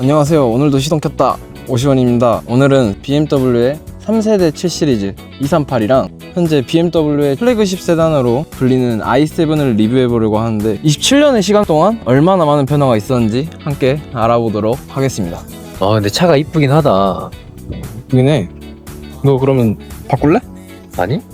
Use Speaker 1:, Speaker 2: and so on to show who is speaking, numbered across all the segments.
Speaker 1: 안녕하세요. 오늘도 시동 켰다. 오시원입니다. 오늘은 BMW의 3세대 7 시리즈 238이랑 현재 BMW의 플래그십 세단으로 불리는 i7을 리뷰해 보려고 하는데 27년의 시간 동안 얼마나 많은 변화가 있었는지 함께 알아보도록 하겠습니다.
Speaker 2: 아 근데 차가 이쁘긴 하다
Speaker 1: 이긴 해. 너 그러면 바꿀래?
Speaker 2: 아니?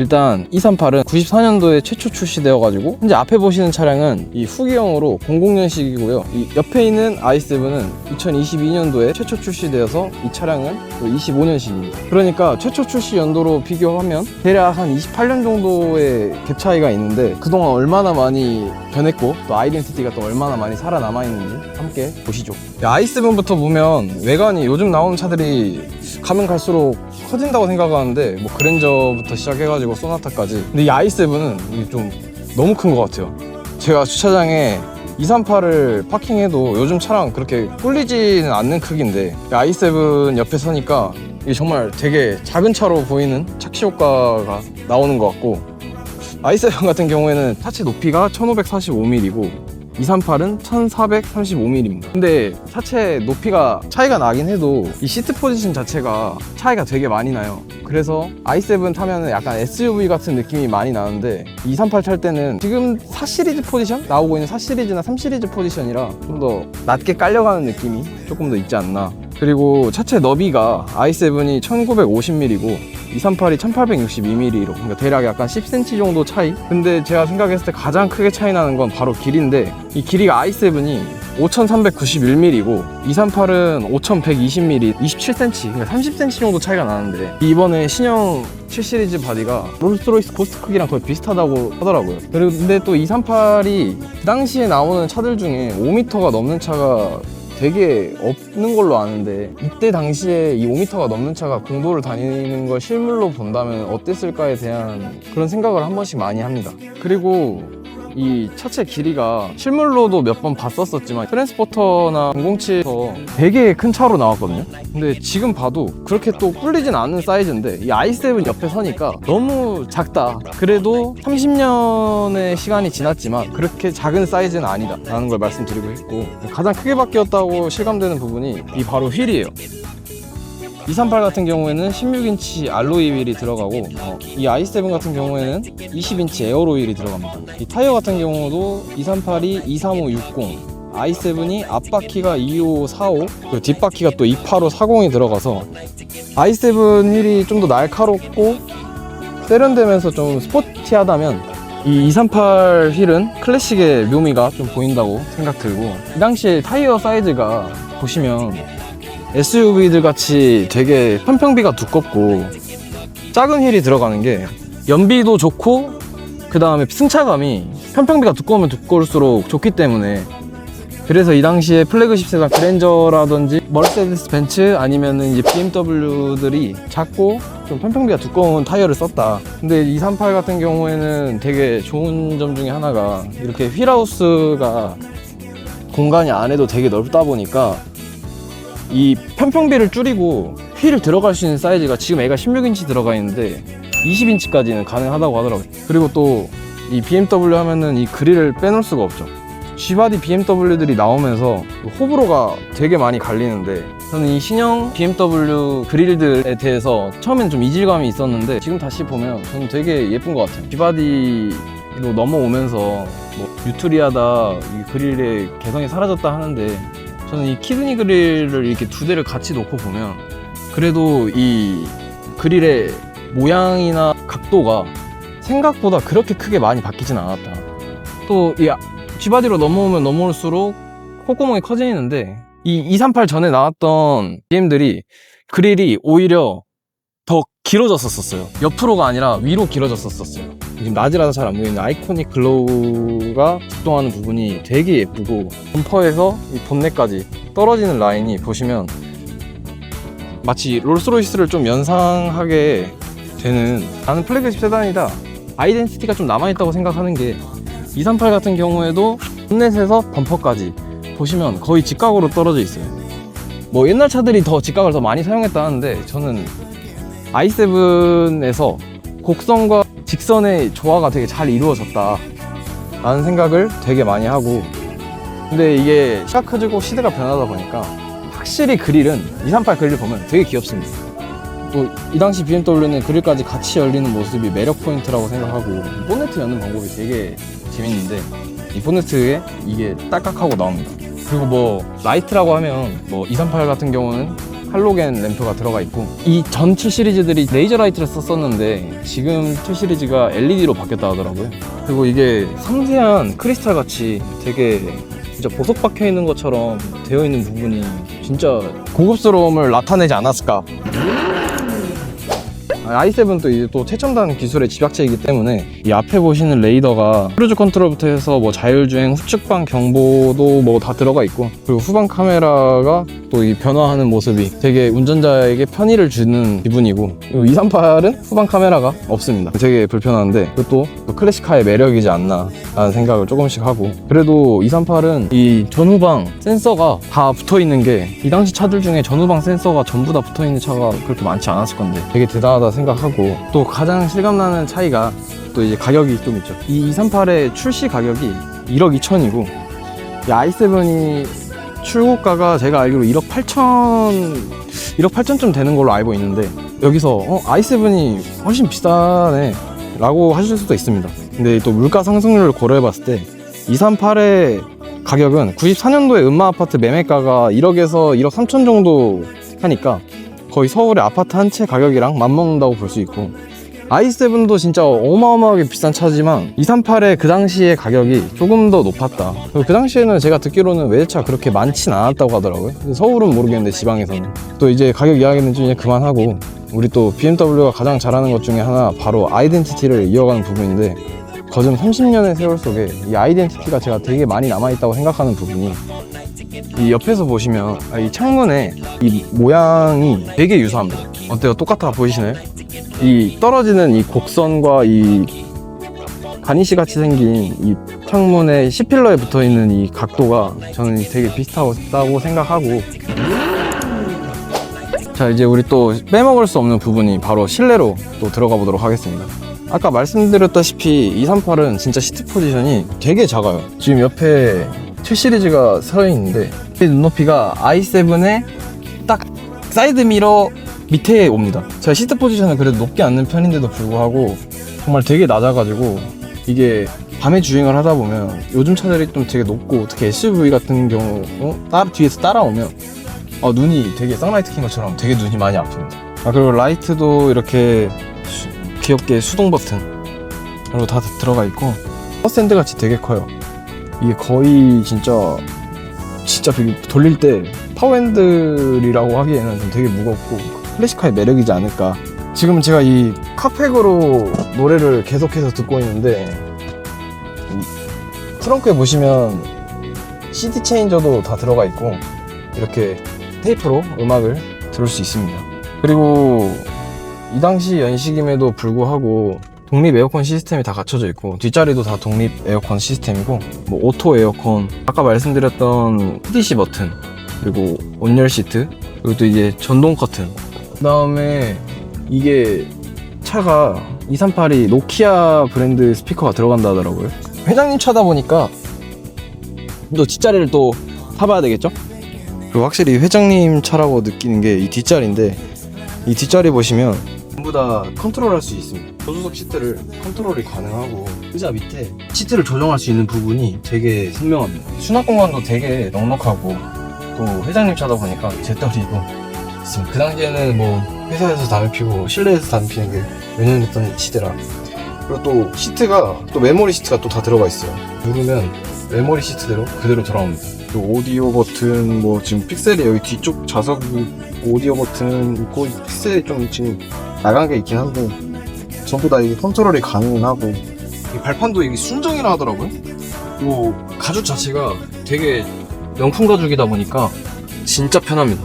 Speaker 1: 일단 238은 94년도에 최초 출시되어가지고 현재 앞에 보시는 차량은 이 후기형으로 00년식이고요. 이 옆에 있는 i7은 2022년도에 최초 출시되어서 이 차량은 25년식입니다. 그러니까 최초 출시 연도로 비교하면 대략 한 28년 정도의 갭 차이가 있는데 그동안 얼마나 많이 변했고 또 아이덴티티가 또 얼마나 많이 살아남아 있는지 함께 보시죠. i7부터 보면 외관이 요즘 나오는 차들이 가면 갈수록 커진다고 생각하는데 뭐 그랜저부터 시작해가지고 소나타까지. 근데 이 i7은 이게 좀 너무 큰 것 같아요. 제가 주차장에 238을 파킹해도 요즘 차랑 그렇게 꿀리지는 않는 크기인데 이 i7 옆에 서니까 이게 정말 되게 작은 차로 보이는 착시 효과가 나오는 것 같고 i7 같은 경우에는 차체 높이가 1545mm이고 238은 1435mm입니다. 근데 차체 높이가 차이가 나긴 해도 이 시트 포지션 자체가 차이가 되게 많이 나요. 그래서 i7 타면 약간 SUV 같은 느낌이 많이 나는데 238 탈 때는 지금 4 시리즈 포지션? 나오고 있는 4 시리즈나 3 시리즈 포지션이라 좀 더 낮게 깔려가는 느낌이 조금 더 있지 않나. 그리고 차체 너비가 i7이 1950mm고 238이 1862mm로 그러니까 대략 약간 10cm 정도 차이? 근데 제가 생각했을 때 가장 크게 차이 나는 건 바로 길인데 이 길이가 i7이 5391mm고 238은 5120mm 27cm 그러니까 30cm 정도 차이가 나는데 이번에 신형 7 시리즈 바디가 롤스로이스 고스트 크기랑 거의 비슷하다고 하더라고요. 근데 또 238이 그 당시에 나오는 차들 중에 5m가 넘는 차가 되게 없는 걸로 아는데 이때 당시에 이 5m가 넘는 차가 공도를 다니는 걸 실물로 본다면 어땠을까에 대한 그런 생각을 한 번씩 많이 합니다. 그리고 이 차체 길이가 실물로도 몇 번 봤었었지만 트랜스포터나 007에서 되게 큰 차로 나왔거든요. 근데 지금 봐도 그렇게 또 꿀리진 않은 사이즈인데 이 i7 옆에 서니까 너무 작다. 그래도 30년의 시간이 지났지만 그렇게 작은 사이즈는 아니다. 라는 걸 말씀드리고 싶고 가장 크게 바뀌었다고 실감되는 부분이 이 바로 휠이에요. 238 같은 경우에는 16인치 알로이 휠이 들어가고 어, 이 i7 같은 경우에는 20인치 에어로 휠이 들어갑니다. 이 타이어 같은 경우도 238이 23560 i7이 앞바퀴가 2545 그리고 뒷바퀴가 또 28540이 들어가서 i7 휠이 좀 더 날카롭고 세련되면서 좀 스포티하다면 이 238 휠은 클래식의 묘미가 좀 보인다고 생각 들고 이 당시에 타이어 사이즈가 보시면 SUV들 같이 되게 편평비가 두껍고 작은 휠이 들어가는 게 연비도 좋고 그 다음에 승차감이 편평비가 두꺼우면 두꺼울수록 좋기 때문에 그래서 이 당시에 플래그십 세단 그랜저라든지 머세데스 벤츠 아니면은 이제 BMW들이 작고 좀 편평비가 두꺼운 타이어를 썼다. 근데 238 같은 경우에는 되게 좋은 점 중에 하나가 이렇게 휠하우스가 공간이 안에도 되게 넓다 보니까 이 편평비를 줄이고 휠을 들어갈 수 있는 사이즈가 지금 애가 16인치 들어가 있는데 20인치까지는 가능하다고 하더라고요. 그리고 또 이 BMW 하면은 이 그릴을 빼놓을 수가 없죠. G바디 BMW들이 나오면서 호불호가 되게 많이 갈리는데 저는 이 신형 BMW 그릴들에 대해서 처음엔 좀 이질감이 있었는데 지금 다시 보면 저는 되게 예쁜 것 같아요. G바디로 넘어오면서 뭐 유투리하다 이 그릴의 개성이 사라졌다 하는데 저는 이 키드니 그릴을 이렇게 두 대를 같이 놓고 보면 그래도 이 그릴의 모양이나 각도가 생각보다 그렇게 크게 많이 바뀌진 않았다. 또 이 G바디로 넘어오면 넘어올수록 콧구멍이 커지는데 이 238 전에 나왔던 BM들이 그릴이 오히려 더 길어졌었어요. 옆으로가 아니라 위로 길어졌었어요. 지금 낮이라서 잘 안 보이는 아이코닉 글로우가 작동하는 부분이 되게 예쁘고 범퍼에서 이 본넷까지 떨어지는 라인이 보시면 마치 롤스로이스를 좀 연상하게 되는 나는 플래그십 세단이다 아이덴티티가 좀 남아있다고 생각하는 게 238 같은 경우에도 본넷에서 범퍼까지 보시면 거의 직각으로 떨어져 있어요 뭐 옛날 차들이 더 직각을 더 많이 사용했다는데 저는 i7에서 곡선과 직선의 조화가 되게 잘 이루어졌다 라는 생각을 되게 많이 하고 근데 이게 시가 커지고 시대가 변하다 보니까 확실히 그릴은 238 그릴 보면 되게 귀엽습니다. 또 이 당시 BMW는 그릴까지 같이 열리는 모습이 매력 포인트라고 생각하고 보네트 여는 방법이 되게 재밌는데 이 보네트에 이게 딸깍하고 나옵니다. 그리고 뭐 라이트라고 하면 뭐 238 같은 경우는 할로겐 램프가 들어가 있고 이 전 7 시리즈들이 레이저 라이트를 썼었는데 지금 7 시리즈가 LED로 바뀌었다 하더라고요. 그리고 이게 섬세한 크리스탈 같이 되게 진짜 보석 박혀 있는 것처럼 되어 있는 부분이 진짜 고급스러움을 나타내지 않았을까 i7은 또 이제 또 최첨단 기술의 집약체이기 때문에 이 앞에 보시는 레이더가 크루즈 컨트롤부터 해서 뭐 자율주행 후측방 경보도 뭐 다 들어가 있고 그리고 후방 카메라가 또 이 변화하는 모습이 되게 운전자에게 편의를 주는 기분이고 그리고 238은 후방 카메라가 없습니다. 되게 불편한데 그것도 또 클래식카의 매력이지 않나 라는 생각을 조금씩 하고 그래도 238은 이 전후방 센서가 다 붙어 있는 게 이 당시 차들 중에 전후방 센서가 전부 다 붙어 있는 차가 그렇게 많지 않았을 건데 되게 대단하다 생각 하고 또 가장 실감나는 차이가 또 이제 가격이 좀 있죠. 이 238의 출시 가격이 1억 2천이고 이 i7이 출고가가 제가 알기로 1억 8천 1억 8천쯤 되는 걸로 알고 있는데 여기서 어, i7이 훨씬 비싸네 라고 하실 수도 있습니다. 근데 또 물가 상승률을 고려해 봤을 때 238의 가격은 94년도에 음마 아파트 매매가가 1억에서 1억 3천 정도 하니까 거의 서울의 아파트 한 채 가격이랑 맞먹는다고 볼 수 있고 i7도 진짜 어마어마하게 비싼 차지만 238의 그 당시의 가격이 조금 더 높았다. 그 당시에는 제가 듣기로는 외제차 그렇게 많진 않았다고 하더라고요. 서울은 모르겠는데 지방에서는. 또 이제 가격 이야기는 좀 이제 그만하고 우리 또 BMW가 가장 잘하는 것 중에 하나 바로 아이덴티티를 이어가는 부분인데 거즘 30년의 세월 속에 이 아이덴티티가 제가 되게 많이 남아있다고 생각하는 부분이 이 옆에서 보시면 아, 이 창문에 이 모양이 되게 유사합니다 어때요? 똑같아 보이시나요? 이 떨어지는 이 곡선과 이 가니시 같이 생긴 이 창문의 C필러에 붙어 있는 이 각도가 저는 되게 비슷하다고 생각하고 자 이제 우리 또 빼먹을 수 없는 부분이 바로 실내로 또 들어가 보도록 하겠습니다 아까 말씀드렸다시피 238은 진짜 시트 포지션이 되게 작아요 지금 옆에 7 시리즈가 서 있는데 이 눈높이가 i7의 딱 사이드 미러 밑에 옵니다. 제가 시트 포지션을 그래도 높게 앉는 편인데도 불구하고 정말 되게 낮아가지고 이게 밤에 주행을 하다 보면 요즘 차들이 좀 되게 높고 특히 SUV 같은 경우 어? 따, 뒤에서 따라오면 어, 눈이 되게 쌍라이트 킨 것처럼 되게 눈이 많이 아픕니다. 아 그리고 라이트도 이렇게 수- 귀엽게 수동 버튼 으로 다 들어가 있고 버스핸드 같이 되게 커요 이게 거의 진짜 진짜 되게 돌릴 때 파워핸들이라고 하기에는 좀 되게 무겁고 클래식카의 매력이지 않을까. 지금 제가 이 카팩으로 노래를 계속해서 듣고 있는데 이 트렁크에 보시면 CD 체인저도 다 들어가 있고 이렇게 테이프로 음악을 들을 수 있습니다. 그리고 이 당시 연식임에도 불구하고 독립 에어컨 시스템이 다 갖춰져 있고 뒷자리도 다 독립 에어컨 시스템이고 뭐 오토 에어컨 아까 말씀드렸던 PDC 버튼 그리고 온열 시트 그리고 또 이제 전동 커튼 그 다음에 이게 차가 238이 노키아 브랜드 스피커가 들어간다 하더라고요 회장님 차다 보니까 또 뒷자리를 또 타봐야 되겠죠? 그리고 확실히 회장님 차라고 느끼는 게 이 뒷자리인데 이 뒷자리 보시면 전부 다 컨트롤할 수 있습니다. 조수석 시트를 컨트롤이 가능하고 의자 밑에 시트를 조정할 수 있는 부분이 되게 선명합니다. 수납 공간도 되게 넉넉하고 또 회장님 차다 보니까 재떨이도 있습니다. 그 당시에는 뭐 회사에서 담배 피고 실내에서 담배 피는 게 몇년 됐던 시대라 그리고 또 시트가 또 메모리 시트가 또 다 들어가 있어요. 누르면 메모리 시트대로 그대로 돌아옵니다. 또 오디오 버튼 뭐 지금 픽셀이 여기 뒤쪽 좌석 오디오 버튼 있고 픽셀이 좀 지금 나간 게 있긴 한데 전부 다 이게 컨트롤이 가능하고 이 발판도 이게 순정이라 하더라고요. 그리고 가죽 자체가 되게 명품 가죽이다 보니까 진짜 편합니다.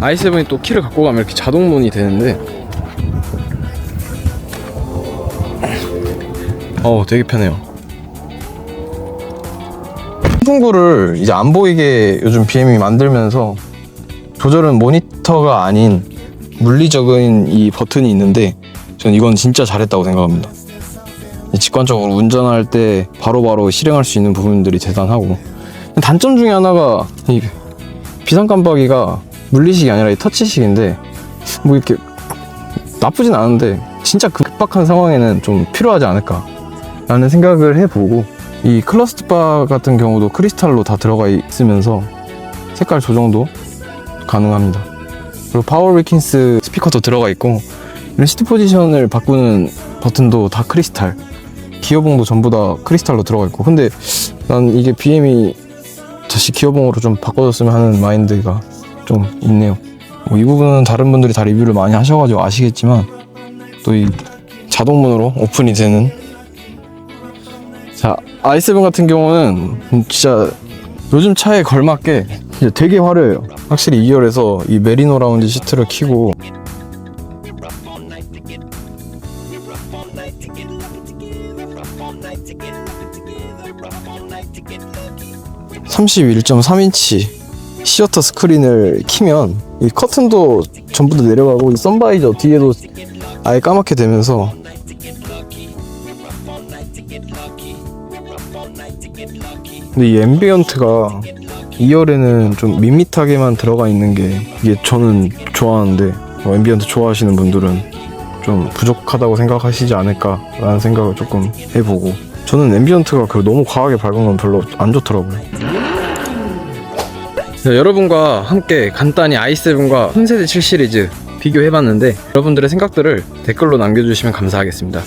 Speaker 1: i7이 또 키를 갖고 가면 이렇게 자동 문이 되는데 어 되게 편해요. 송풍구를 이제 안 보이게 요즘 BM이 만들면서 조절은 모니 터가 아닌 물리적인 이 버튼이 있는데 전 이건 진짜 잘했다고 생각합니다. 직관적으로 운전할 때 바로바로 실행할 수 있는 부분들이 대단하고 단점 중에 하나가 이 비상 깜빡이가 물리식이 아니라 이 터치식인데 뭐 이렇게 나쁘진 않은데 진짜 급박한 상황에는 좀 필요하지 않을까 라는 생각을 해보고 이 클러스트 바 같은 경우도 크리스탈로 다 들어가 있으면서 색깔 조정도 가능합니다 그리고 파워 위킨스 스피커도 들어가 있고 이런 시트 포지션을 바꾸는 버튼도 다 크리스탈. 기어봉도 전부 다 크리스탈로 들어가 있고. 근데 난 이게 BM이 다시 기어봉으로 좀 바꿔줬으면 하는 마인드가 좀 있네요. 뭐 이 부분은 다른 분들이 다 리뷰를 많이 하셔가지고 아시겠지만 또 이 자동문으로 오픈이 되는. 자 i7 같은 경우는 진짜 요즘 차에 걸맞게 이제 되게 화려해요. 확실히 2열에서 이 메리노 라운지 시트를 키고 31.3인치 시어터 스크린을 키면 이 커튼도 전부 다 내려가고 이 선바이저 뒤에도 아예 까맣게 되면서 근데 이 앰비언트가 2열에는 좀 밋밋하게만 들어가 있는 게 이게 저는 좋아하는데 뭐 앰비언트 좋아하시는 분들은 좀 부족하다고 생각하시지 않을까라는 생각을 조금 해보고 저는 앰비언트가 그 너무 과하게 밝은 건 별로 안 좋더라고요. 네, 여러분과 함께 간단히 i7과 혼세대 7 시리즈 비교해봤는데 여러분들의 생각들을 댓글로 남겨주시면 감사하겠습니다.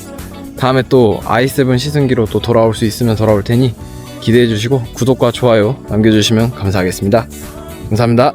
Speaker 1: 다음에 또 i7 시승기로 또 돌아올 수 있으면 돌아올 테니 기대해 주시고 구독과 좋아요 남겨주시면 감사하겠습니다. 감사합니다.